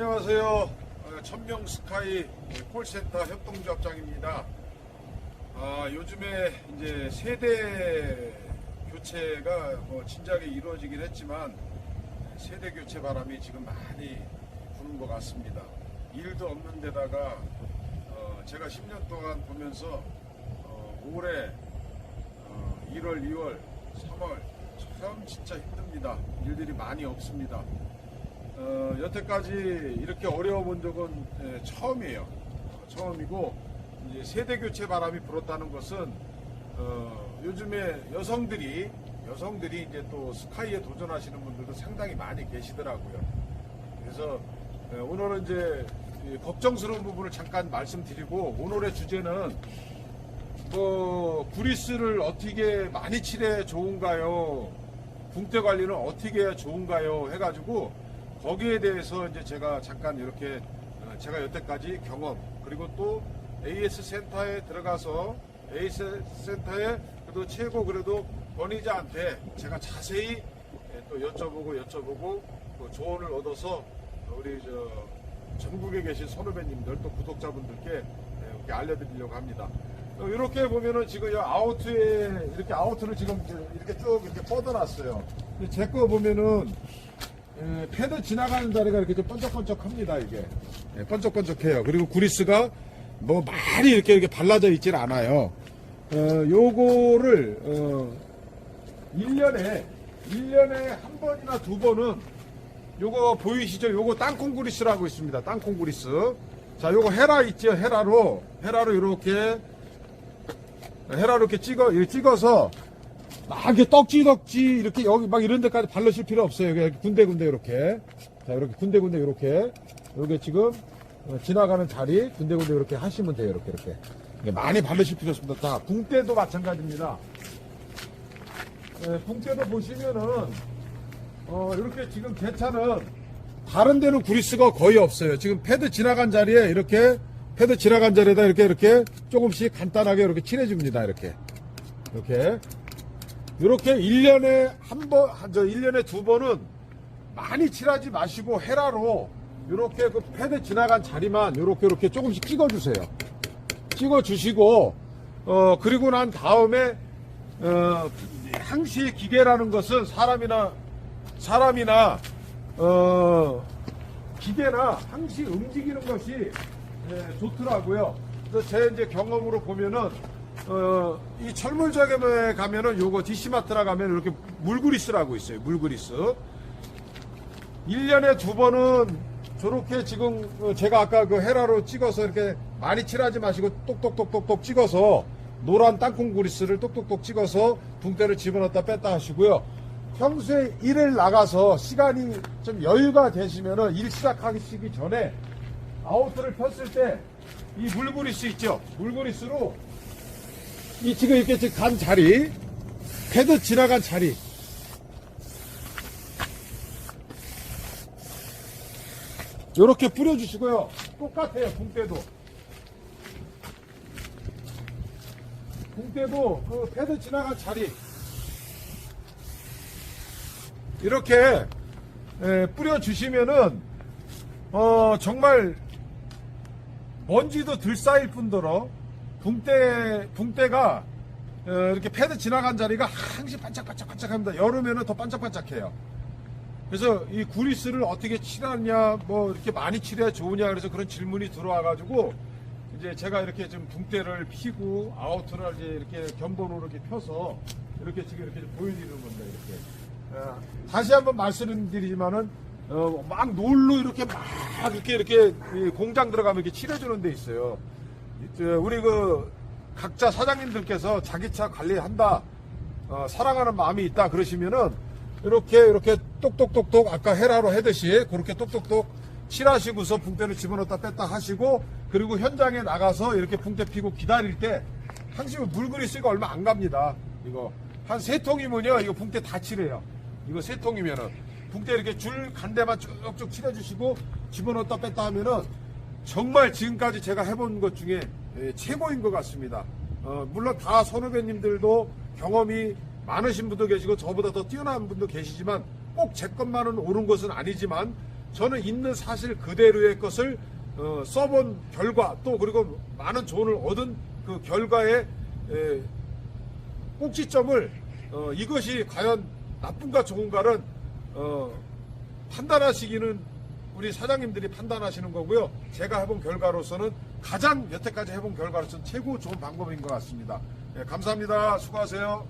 안녕하세요. 어, 천명 스카이 콜센터 협동조합장입니다. 아, 요즘에 이제 세대 교체가 뭐 진작에 이루어지긴 했지만 세대 교체 바람이 지금 많이 부는 것 같습니다. 일도 없는 데다가 어, 제가 10년 동안 보면서 어, 올해 어, 1월, 2월, 3월 참 진짜 힘듭니다. 일들이 많이 없습니다. 어, 여태까지 이렇게 어려워 본 적은 예, 처음이에요. 어, 처음이고 이제 세대 교체 바람이 불었다는 것은 어, 요즘에 여성들이 여성들이 이제 또 스카이에 도전하시는 분들도 상당히 많이 계시더라고요. 그래서 예, 오늘은 이제 이 걱정스러운 부분을 잠깐 말씀드리고 오늘의 주제는 뭐 구리스를 어떻게 많이 칠해 좋은가요? 붕대 관리는 어떻게 해야 좋은가요? 해가지고 거기에 대해서 이제 제가 잠깐 이렇게 어, 제가 여태까지 경험 그리고 또 AS 센터에 들어가서 AS 센터에 그래도 최고 그래도 권위자한테 제가 자세히 예, 또 여쭤보고 여쭤보고 또 조언을 얻어서 우리 저 전국에 계신 선후배님들 또 구독자분들께 예, 이렇게 알려드리려고 합니다. 어, 이렇게 보면은 지금 이 아우트에 이렇게 아우트를 지금 이렇게 쭉 이렇게 뻗어놨어요. 제 거 보면은 예, 패드 지나가는 자리가 이렇게 좀 번쩍번쩍합니다 이게 예, 번쩍번쩍해요. 그리고 구리스가 뭐 많이 이렇게 이렇게 발라져 있질 않아요. 어, 요거를 어, 1년에 1년에 한 번이나 두 번은 요거 보이시죠? 요거 땅콩 구리스라고 있습니다. 땅콩 구리스. 자, 요거 헤라 있죠? 헤라로 헤라로 이렇게 헤라로 이렇게 찍어 이렇게 찍어서 막 이렇게 떡지덕지 이렇게 여기 막 이런 데까지 바르실 필요 없어요. 그냥 군데군데 이렇게. 자, 이렇게 군데군데 이렇게. 이렇게 지금 어, 지나가는 자리 군데군데 이렇게 하시면 돼요. 이렇게 이렇게. 많이 바르실 필요 없습니다. 자, 붕대도 마찬가지입니다. 예, 붕대도 보시면은 어, 이렇게 지금 개차는 다른 데는 구리스가 거의 없어요. 지금 패드 지나간 자리에 이렇게 패드 지나간 자리에다 이렇게 이렇게 조금씩 간단하게 이렇게 칠해줍니다. 이렇게. 이렇게. 이렇게 1년에 한 번, 한, 저 1년에 두 번은 많이 칠하지 마시고 헤라로 이렇게 그 패드 지나간 자리만 이렇게 이렇게 조금씩 찍어주세요. 찍어주시고, 어, 그리고 난 다음에, 어, 항시 기계라는 것은 사람이나, 사람이나, 어, 기계나 항시 움직이는 것이 예, 좋더라고요. 그래서 제 이제 경험으로 보면은 어, 이 철물점에 가면은 요거 DC마트라 가면 이렇게 물그리스라고 있어요. 물그리스. 1년에 두 번은 저렇게 지금 어, 제가 아까 그 헤라로 찍어서 이렇게 많이 칠하지 마시고 똑똑똑똑똑 찍어서 노란 땅콩 그리스를 똑똑똑 찍어서 붕대를 집어넣었다 뺐다 하시고요. 평소에 일을 나가서 시간이 좀 여유가 되시면은 일 시작하기 전에 아우트를 폈을 때 이 물그리스 있죠? 물그리스로 이 지금 이렇게 간 자리, 패드 지나간 자리. 이렇게 뿌려주시고요. 똑같아요, 붕대도. 붕대도 그 패드 지나간 자리. 이렇게 에, 뿌려주시면은, 어, 정말 먼지도 들 쌓일 뿐더러 붕대 붕대가 어, 이렇게 패드 지나간 자리가 항상 반짝반짝반짝합니다. 여름에는 더 반짝반짝해요. 그래서 이 구리스를 어떻게 칠하냐, 뭐 이렇게 많이 칠해야 좋으냐 그래서 그런 질문이 들어와가지고 이제 제가 이렇게 좀 붕대를 피고 아우터를 이제 이렇게 견본으로 이렇게 펴서 이렇게 지금 이렇게 좀 보여드리는 겁니다. 이렇게 어, 다시 한번 말씀드리지만은 어, 막 놀로 이렇게 막 이렇게 이렇게 이 공장 들어가면 이렇게 칠해주는 데 있어요. 저, 우리 그 각자 사장님들께서 자기 차 관리한다, 어, 사랑하는 마음이 있다 그러시면은 이렇게 이렇게 똑똑똑똑 아까 헤라로 하듯이 그렇게 똑똑똑 칠하시고서 붕대를 집어넣었다 뺐다 하시고 그리고 현장에 나가서 이렇게 붕대 피고 기다릴 때 항상 물그리스가 얼마 안 갑니다. 이거 한 세 통이면요 이거 붕대 다 칠해요. 이거 세 통이면은 붕대 이렇게 줄 간대만 쭉쭉 칠해주시고 집어넣었다 뺐다 하면은 정말 지금까지 제가 해본 것 중에 예, 최고인 것 같습니다. 어, 물론 다 선후배님들도 경험이 많으신 분도 계시고 저보다 더 뛰어난 분도 계시지만 꼭 제 것만은 옳은 것은 아니지만 저는 있는 사실 그대로의 것을 어, 써본 결과 또 그리고 많은 조언을 얻은 그 결과에 에, 꼭지점을 어, 이것이 과연 나쁜가 좋은가를 어, 판단하시기는 우리 사장님들이 판단하시는 거고요. 제가 해본 결과로서는 가장 여태까지 해본 결과로서는 최고 좋은 방법인 것 같습니다. 예, 감사합니다. 수고하세요.